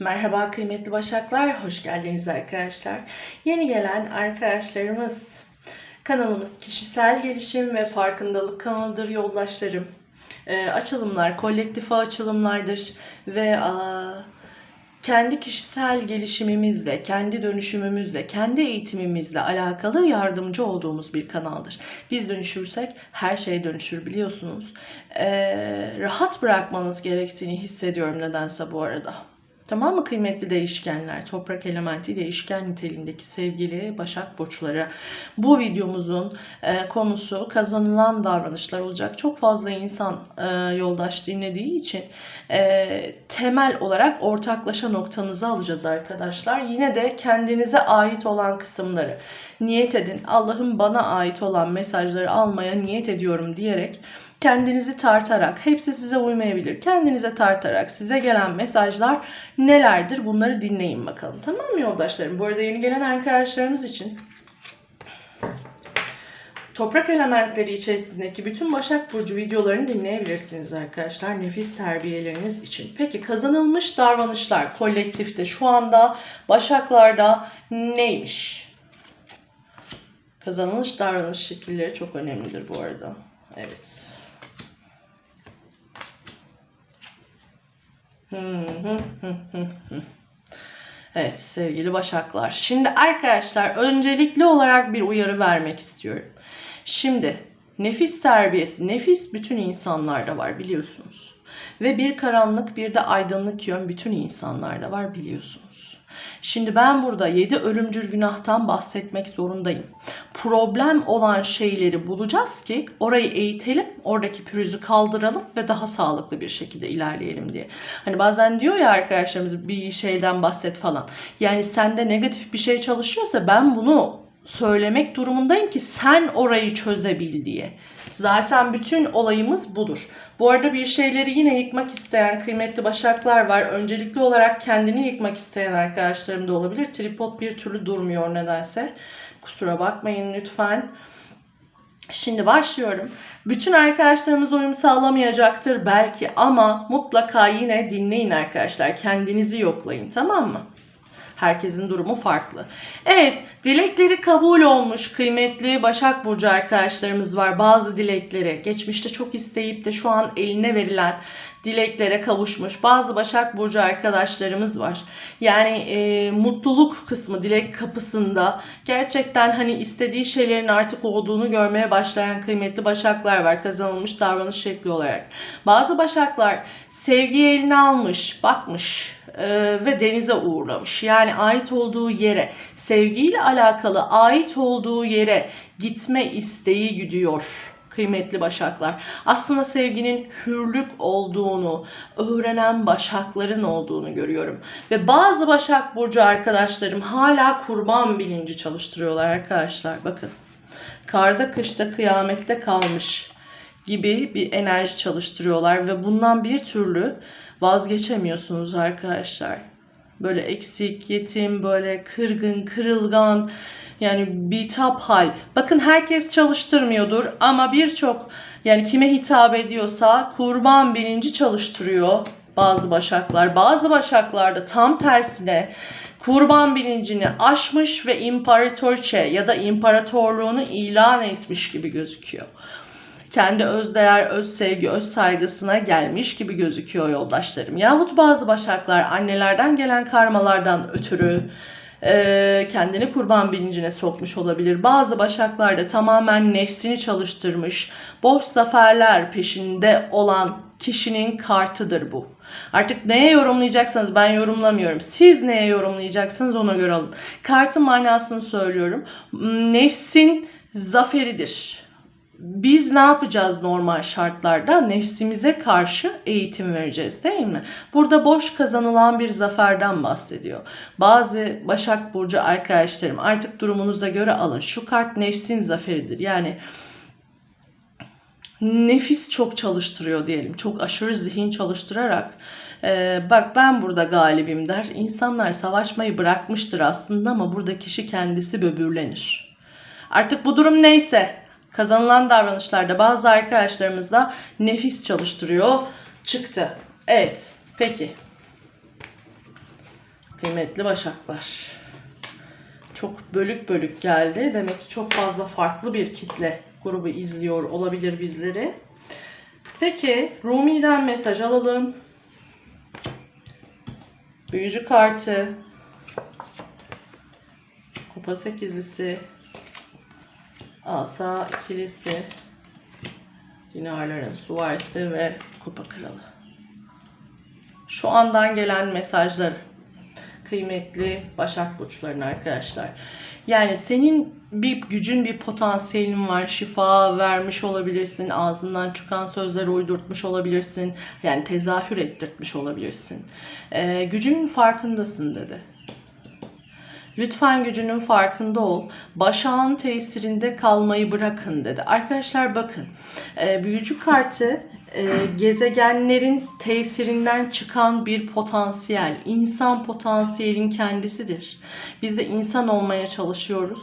Merhaba kıymetli başaklar, hoş geldiniz arkadaşlar. Yeni gelen arkadaşlarımız, kanalımız kişisel gelişim ve farkındalık kanalıdır yoldaşlarım. Ee, açılımlar, kolektif açılımlardır ve aa, kendi kişisel gelişimimizle, kendi dönüşümümüzle, kendi eğitimimizle alakalı yardımcı olduğumuz bir kanaldır. Biz dönüşürsek her şey dönüşür biliyorsunuz. Ee, rahat bırakmanız gerektiğini hissediyorum nedense bu arada. Tamam mı kıymetli değişkenler? Toprak elementi değişken niteliğindeki sevgili Başak Burçları. Bu videomuzun e, konusu kazanılan davranışlar olacak. Çok fazla insan e, yoldaş dinlediği için e, temel olarak ortaklaşa noktanızı alacağız arkadaşlar. Yine de kendinize ait olan kısımları niyet edin. Allah'ım bana ait olan mesajları almaya niyet ediyorum diyerek kendinizi tartarak, hepsi size uymayabilir. Kendinize tartarak size gelen mesajlar nelerdir? Bunları dinleyin bakalım. Tamam mı yoldaşlarım? Bu arada yeni gelen arkadaşlarımız için Toprak elementleri içerisindeki bütün Başak Burcu videolarını dinleyebilirsiniz arkadaşlar. Nefis terbiyeleriniz için. Peki kazanılmış davranışlar kolektifte şu anda Başaklarda neymiş? Kazanılmış davranış şekilleri çok önemlidir bu arada. Evet. Evet sevgili Başaklar. Şimdi arkadaşlar öncelikli olarak bir uyarı vermek istiyorum. Şimdi nefis terbiyesi, nefis bütün insanlarda var biliyorsunuz. Ve bir karanlık bir de aydınlık yön bütün insanlarda var biliyorsunuz. Şimdi ben burada yedi ölümcül günahtan bahsetmek zorundayım. Problem olan şeyleri bulacağız ki orayı eğitelim, oradaki pürüzü kaldıralım ve daha sağlıklı bir şekilde ilerleyelim diye. Hani bazen diyor ya arkadaşlarımız bir şeyden bahset falan. Yani sende negatif bir şey çalışıyorsa ben bunu söylemek durumundayım ki sen orayı çözebil diye. Zaten bütün olayımız budur. Bu arada bir şeyleri yine yıkmak isteyen kıymetli başaklar var. Öncelikli olarak kendini yıkmak isteyen arkadaşlarım da olabilir. Tripod bir türlü durmuyor nedense. Kusura bakmayın lütfen. Şimdi başlıyorum. Bütün arkadaşlarımız uyum sağlamayacaktır belki ama mutlaka yine dinleyin arkadaşlar. Kendinizi yoklayın tamam mı? Herkesin durumu farklı. Evet, dilekleri kabul olmuş kıymetli Başak Burcu arkadaşlarımız var. Bazı dilekleri geçmişte çok isteyip de şu an eline verilen dileklere kavuşmuş. Bazı Başak Burcu arkadaşlarımız var. Yani e, mutluluk kısmı dilek kapısında gerçekten hani istediği şeylerin artık olduğunu görmeye başlayan kıymetli Başaklar var. Kazanılmış davranış şekli olarak. Bazı Başaklar sevgiyi eline almış, bakmış ve denize uğurlamış. Yani ait olduğu yere, sevgiyle alakalı ait olduğu yere gitme isteği gidiyor kıymetli başaklar. Aslında sevginin hürlük olduğunu öğrenen başakların olduğunu görüyorum. Ve bazı başak burcu arkadaşlarım hala kurban bilinci çalıştırıyorlar arkadaşlar. Bakın. Karda kışta kıyamette kalmış gibi bir enerji çalıştırıyorlar ve bundan bir türlü vazgeçemiyorsunuz arkadaşlar. Böyle eksik, yetim, böyle kırgın, kırılgan, yani bitap hal. Bakın herkes çalıştırmıyordur ama birçok yani kime hitap ediyorsa kurban bilinci çalıştırıyor bazı başaklar. Bazı başaklarda tam tersine kurban bilincini aşmış ve imparatorçe ya da imparatorluğunu ilan etmiş gibi gözüküyor kendi öz değer, öz sevgi, öz saygısına gelmiş gibi gözüküyor yoldaşlarım. Yahut bazı başaklar annelerden gelen karmalardan ötürü e, kendini kurban bilincine sokmuş olabilir. Bazı başaklar da tamamen nefsini çalıştırmış, boş zaferler peşinde olan kişinin kartıdır bu. Artık neye yorumlayacaksanız ben yorumlamıyorum. Siz neye yorumlayacaksınız ona göre alın. Kartın manasını söylüyorum. Nefsin zaferidir biz ne yapacağız normal şartlarda? Nefsimize karşı eğitim vereceğiz değil mi? Burada boş kazanılan bir zaferden bahsediyor. Bazı Başak Burcu arkadaşlarım artık durumunuza göre alın. Şu kart nefsin zaferidir. Yani nefis çok çalıştırıyor diyelim. Çok aşırı zihin çalıştırarak e, bak ben burada galibim der. İnsanlar savaşmayı bırakmıştır aslında ama burada kişi kendisi böbürlenir. Artık bu durum neyse kazanılan davranışlarda bazı arkadaşlarımız da nefis çalıştırıyor çıktı. Evet peki. Kıymetli başaklar. Çok bölük bölük geldi. Demek ki çok fazla farklı bir kitle grubu izliyor olabilir bizleri. Peki Rumi'den mesaj alalım. Büyücü kartı. Kupa sekizlisi. Asa ikilisi. Dinarların suvarisi ve kupa kralı. Şu andan gelen mesajlar kıymetli Başak Burçların arkadaşlar. Yani senin bir gücün, bir potansiyelin var. Şifa vermiş olabilirsin. Ağzından çıkan sözleri uydurtmuş olabilirsin. Yani tezahür ettirtmiş olabilirsin. Ee, gücünün farkındasın dedi. Lütfen gücünün farkında ol. Başağın tesirinde kalmayı bırakın dedi. Arkadaşlar bakın. E, büyücü kartı e, gezegenlerin tesirinden çıkan bir potansiyel. İnsan potansiyelin kendisidir. Biz de insan olmaya çalışıyoruz.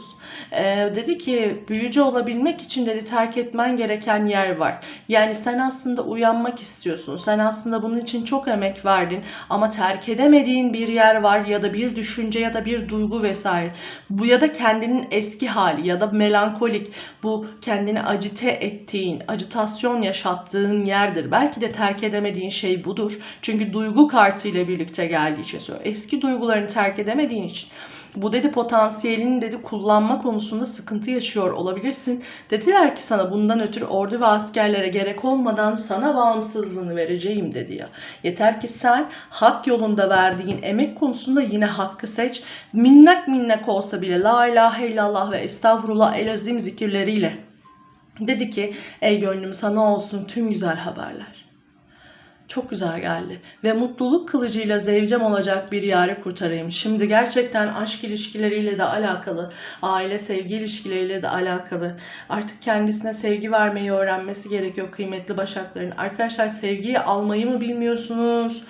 E, dedi ki büyücü olabilmek için dedi terk etmen gereken yer var. Yani sen aslında uyanmak istiyorsun. Sen aslında bunun için çok emek verdin ama terk edemediğin bir yer var ya da bir düşünce ya da bir duygu vesaire. Bu ya da kendinin eski hali ya da melankolik bu kendini acite ettiğin, acitasyon yaşattığın yerdir. Belki de terk edemediğin şey budur. Çünkü duygu kartı ile birlikte geldiği için söylüyor. Eski duygularını terk edemediğin için bu dedi potansiyelini dedi kullanma konusunda sıkıntı yaşıyor olabilirsin. Dediler ki sana bundan ötürü ordu ve askerlere gerek olmadan sana bağımsızlığını vereceğim dedi ya. Yeter ki sen hak yolunda verdiğin emek konusunda yine hakkı seç. Minnak minnak olsa bile la ilahe illallah ve estağfurullah el azim zikirleriyle. Dedi ki ey gönlüm sana olsun tüm güzel haberler. Çok güzel geldi. Ve mutluluk kılıcıyla zevcem olacak bir yari kurtarayım. Şimdi gerçekten aşk ilişkileriyle de alakalı, aile sevgi ilişkileriyle de alakalı. Artık kendisine sevgi vermeyi öğrenmesi gerekiyor kıymetli başakların. Arkadaşlar sevgiyi almayı mı bilmiyorsunuz?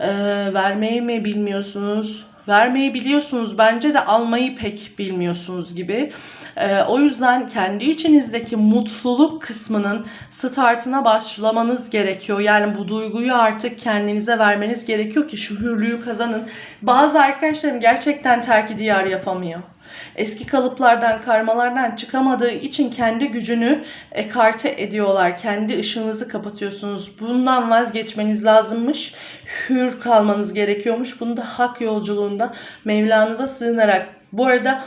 Ee, vermeyi mi bilmiyorsunuz? Vermeyi biliyorsunuz bence de almayı pek bilmiyorsunuz gibi. Ee, o yüzden kendi içinizdeki mutluluk kısmının startına başlamanız gerekiyor. Yani bu duyguyu artık kendinize vermeniz gerekiyor ki şu hürlüğü kazanın. Bazı arkadaşlarım gerçekten terki diyar yapamıyor. Eski kalıplardan, karmalardan çıkamadığı için kendi gücünü ekarte ediyorlar. Kendi ışığınızı kapatıyorsunuz. Bundan vazgeçmeniz lazımmış. Hür kalmanız gerekiyormuş. Bunu da hak yolculuğunda Mevlana'za sığınarak. Bu arada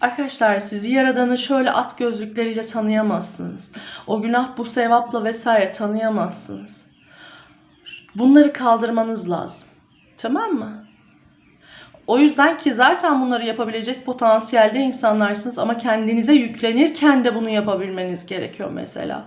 Arkadaşlar sizi yaradanı şöyle at gözlükleriyle tanıyamazsınız. O günah bu sevapla vesaire tanıyamazsınız. Bunları kaldırmanız lazım. Tamam mı? O yüzden ki zaten bunları yapabilecek potansiyelde insanlarsınız ama kendinize yüklenirken de bunu yapabilmeniz gerekiyor mesela.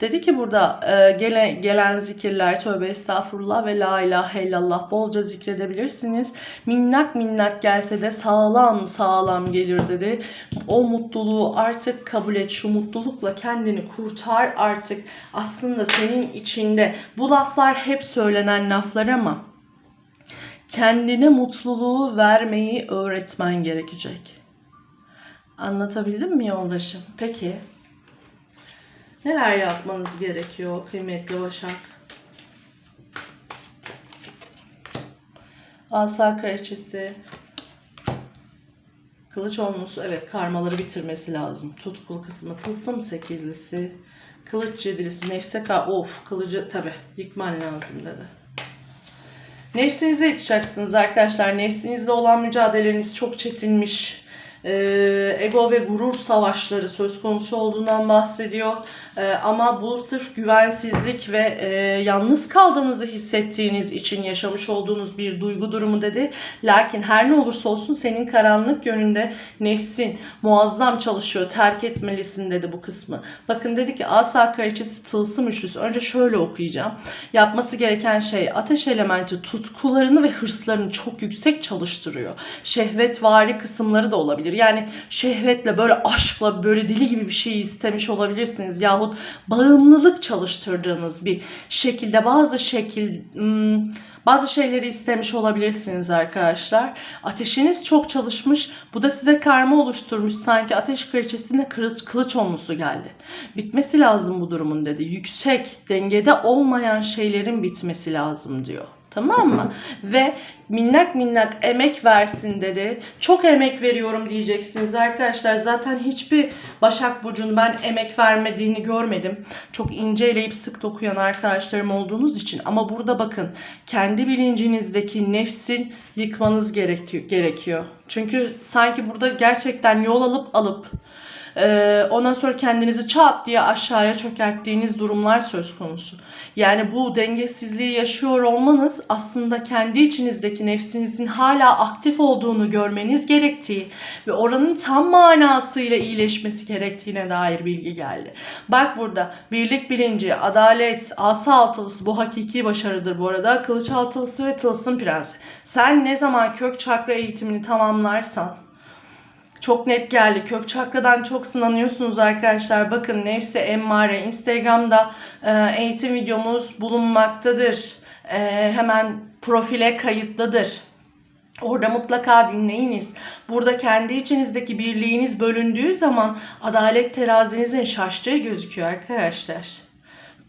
Dedi ki burada e, gelen, gelen zikirler tövbe estağfurullah ve la ilahe illallah bolca zikredebilirsiniz. Minnak minnak gelse de sağlam sağlam gelir dedi. O mutluluğu artık kabul et. Şu mutlulukla kendini kurtar artık. Aslında senin içinde bu laflar hep söylenen laflar ama kendine mutluluğu vermeyi öğretmen gerekecek. Anlatabildim mi yoldaşım? Peki. Neler yapmanız gerekiyor kıymetli Başak? Asa kraliçesi. Kılıç olmusu evet karmaları bitirmesi lazım. Tutkulu kısmı tılsım sekizlisi. Kılıç yedilisi nefse ka of kılıcı tabi yıkman lazım dedi. Nefsinize yıkacaksınız arkadaşlar. Nefsinizle olan mücadeleniz çok çetinmiş. Ee, ego ve gurur savaşları söz konusu olduğundan bahsediyor. Ee, ama bu sırf güvensizlik ve e, yalnız kaldığınızı hissettiğiniz için yaşamış olduğunuz bir duygu durumu dedi. Lakin her ne olursa olsun senin karanlık yönünde nefsin muazzam çalışıyor. Terk etmelisin dedi bu kısmı. Bakın dedi ki asa kraliçesi tılsım üçlüsü. Önce şöyle okuyacağım. Yapması gereken şey ateş elementi tutkularını ve hırslarını çok yüksek çalıştırıyor. Şehvetvari kısımları da olabilir. Yani şehvetle böyle aşkla böyle deli gibi bir şey istemiş olabilirsiniz. Yahut bağımlılık çalıştırdığınız bir şekilde bazı şekil hmm, bazı şeyleri istemiş olabilirsiniz arkadaşlar. Ateşiniz çok çalışmış. Bu da size karma oluşturmuş. Sanki ateş kraliçesine kılıç, kılıç olmusu geldi. Bitmesi lazım bu durumun dedi. Yüksek, dengede olmayan şeylerin bitmesi lazım diyor. Tamam mı? Ve minnak minnak emek versin dedi. Çok emek veriyorum diyeceksiniz arkadaşlar. Zaten hiçbir Başak Burcu'nun ben emek vermediğini görmedim. Çok ince eleyip sık dokuyan arkadaşlarım olduğunuz için. Ama burada bakın kendi bilincinizdeki nefsin yıkmanız gerekiyor. Çünkü sanki burada gerçekten yol alıp alıp ee, ondan sonra kendinizi çat diye aşağıya çökerttiğiniz durumlar söz konusu. Yani bu dengesizliği yaşıyor olmanız aslında kendi içinizdeki nefsinizin hala aktif olduğunu görmeniz gerektiği ve oranın tam manasıyla iyileşmesi gerektiğine dair bilgi geldi. Bak burada birlik bilinci, adalet, asa altılısı bu hakiki başarıdır bu arada. Kılıç altılısı ve tılsım prensi. Sen ne zaman kök çakra eğitimini tamamlarsan çok net geldi. Kök çakradan çok sınanıyorsunuz arkadaşlar. Bakın nefsi emmare Instagram'da e, eğitim videomuz bulunmaktadır. E, hemen profile kayıtlıdır. Orada mutlaka dinleyiniz. Burada kendi içinizdeki birliğiniz bölündüğü zaman adalet terazinizin şaştığı gözüküyor arkadaşlar.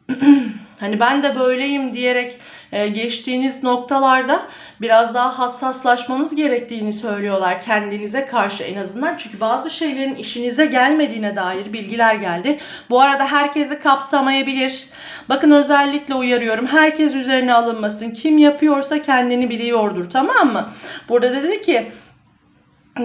hani ben de böyleyim diyerek e, geçtiğiniz noktalarda biraz daha hassaslaşmanız gerektiğini söylüyorlar kendinize karşı en azından. Çünkü bazı şeylerin işinize gelmediğine dair bilgiler geldi. Bu arada herkesi kapsamayabilir. Bakın özellikle uyarıyorum. Herkes üzerine alınmasın. Kim yapıyorsa kendini biliyordur tamam mı? Burada dedi ki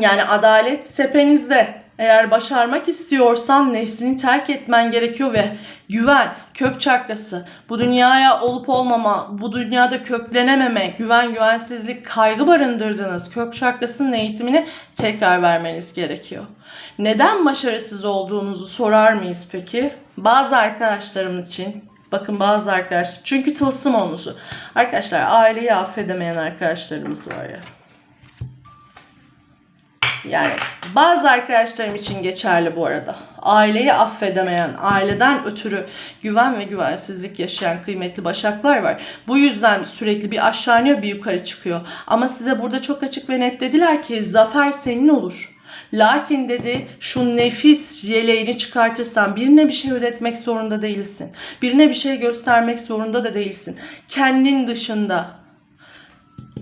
yani adalet sepenizde eğer başarmak istiyorsan nefsini terk etmen gerekiyor ve güven, kök çakrası, bu dünyaya olup olmama, bu dünyada köklenememe, güven, güvensizlik, kaygı barındırdığınız kök çakrasının eğitimini tekrar vermeniz gerekiyor. Neden başarısız olduğunuzu sorar mıyız peki? Bazı arkadaşlarım için Bakın bazı arkadaşlar. Çünkü tılsım onusu. Arkadaşlar aileyi affedemeyen arkadaşlarımız var ya. Yani bazı arkadaşlarım için geçerli bu arada. Aileyi affedemeyen, aileden ötürü güven ve güvensizlik yaşayan kıymetli başaklar var. Bu yüzden sürekli bir aşağı iniyor bir yukarı çıkıyor. Ama size burada çok açık ve net dediler ki zafer senin olur. Lakin dedi şu nefis yeleğini çıkartırsan birine bir şey ödetmek zorunda değilsin. Birine bir şey göstermek zorunda da değilsin. Kendin dışında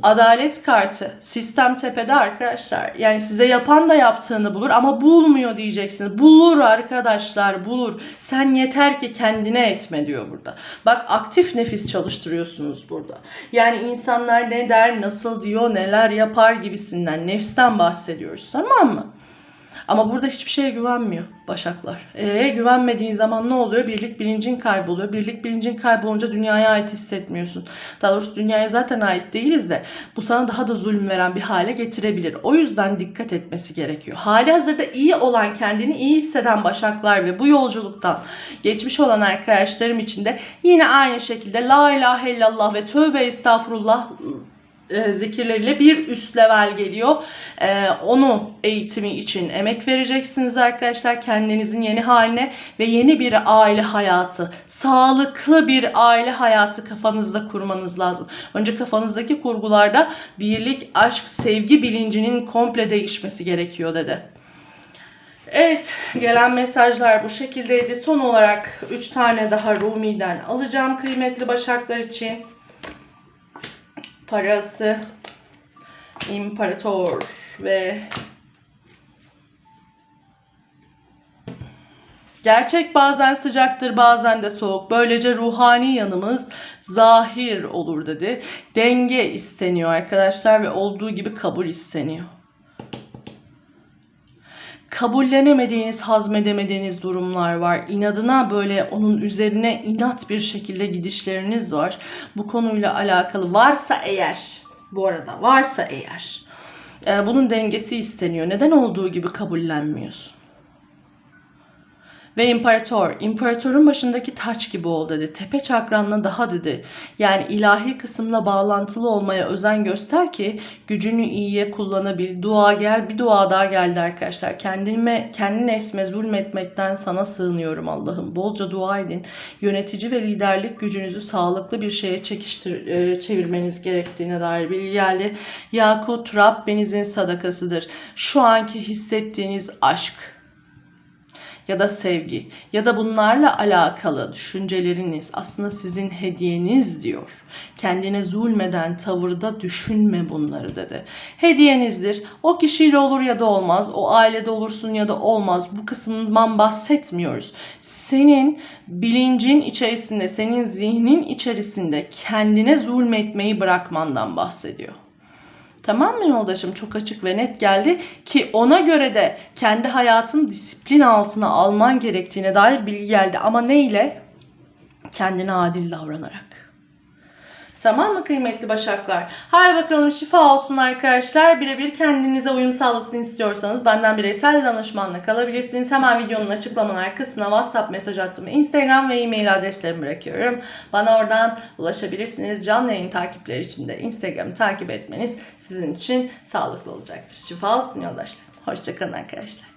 Adalet kartı. Sistem tepede arkadaşlar. Yani size yapan da yaptığını bulur ama bulmuyor diyeceksiniz. Bulur arkadaşlar bulur. Sen yeter ki kendine etme diyor burada. Bak aktif nefis çalıştırıyorsunuz burada. Yani insanlar ne der, nasıl diyor, neler yapar gibisinden nefsten bahsediyoruz tamam mı? Ama burada hiçbir şeye güvenmiyor Başaklar. Ee, güvenmediğin zaman ne oluyor? Birlik bilincin kayboluyor. Birlik bilincin kaybolunca dünyaya ait hissetmiyorsun. Daha doğrusu dünyaya zaten ait değiliz de bu sana daha da zulüm veren bir hale getirebilir. O yüzden dikkat etmesi gerekiyor. Hali hazırda iyi olan, kendini iyi hisseden Başaklar ve bu yolculuktan geçmiş olan arkadaşlarım için de yine aynı şekilde La ilahe illallah ve tövbe estağfurullah e, zikirleriyle bir üst level geliyor. E, onu eğitimi için emek vereceksiniz arkadaşlar. Kendinizin yeni haline ve yeni bir aile hayatı, sağlıklı bir aile hayatı kafanızda kurmanız lazım. Önce kafanızdaki kurgularda birlik, aşk, sevgi bilincinin komple değişmesi gerekiyor dedi. Evet, gelen mesajlar bu şekildeydi. Son olarak 3 tane daha Rumi'den alacağım kıymetli başaklar için parası imparator ve Gerçek bazen sıcaktır bazen de soğuk. Böylece ruhani yanımız zahir olur dedi. Denge isteniyor arkadaşlar ve olduğu gibi kabul isteniyor kabullenemediğiniz, hazmedemediğiniz durumlar var. İnadına böyle onun üzerine inat bir şekilde gidişleriniz var. Bu konuyla alakalı varsa eğer, bu arada varsa eğer e, bunun dengesi isteniyor. Neden olduğu gibi kabullenmiyorsun? Ve imparator, imparatorun başındaki taç gibi ol dedi. Tepe çakranla daha dedi. Yani ilahi kısımla bağlantılı olmaya özen göster ki gücünü iyiye kullanabil. Dua gel, bir dua daha geldi arkadaşlar. Kendime, kendi nefsime zulmetmekten sana sığınıyorum Allah'ım. Bolca dua edin. Yönetici ve liderlik gücünüzü sağlıklı bir şeye çekiştir, e, çevirmeniz gerektiğine dair bilgi geldi. Yakut Rabbinizin sadakasıdır. Şu anki hissettiğiniz aşk, ya da sevgi ya da bunlarla alakalı düşünceleriniz aslında sizin hediyeniz diyor. Kendine zulmeden tavırda düşünme bunları dedi. Hediyenizdir. O kişiyle olur ya da olmaz. O ailede olursun ya da olmaz. Bu kısmından bahsetmiyoruz. Senin bilincin içerisinde, senin zihnin içerisinde kendine zulmetmeyi bırakmandan bahsediyor. Tamam mı yoldaşım? Çok açık ve net geldi ki ona göre de kendi hayatın disiplin altına alman gerektiğine dair bilgi geldi. Ama ne ile? Kendine adil davranarak. Tamam mı kıymetli başaklar? Hay bakalım şifa olsun arkadaşlar. Birebir kendinize uyum sağlasın istiyorsanız benden bireysel danışmanla kalabilirsiniz. Hemen videonun açıklamalar kısmına WhatsApp mesaj attım. Instagram ve e-mail adreslerimi bırakıyorum. Bana oradan ulaşabilirsiniz. Canlı yayın takipleri için de Instagram'ı takip etmeniz sizin için sağlıklı olacaktır. Şifa olsun yoldaşlar. Hoşçakalın arkadaşlar.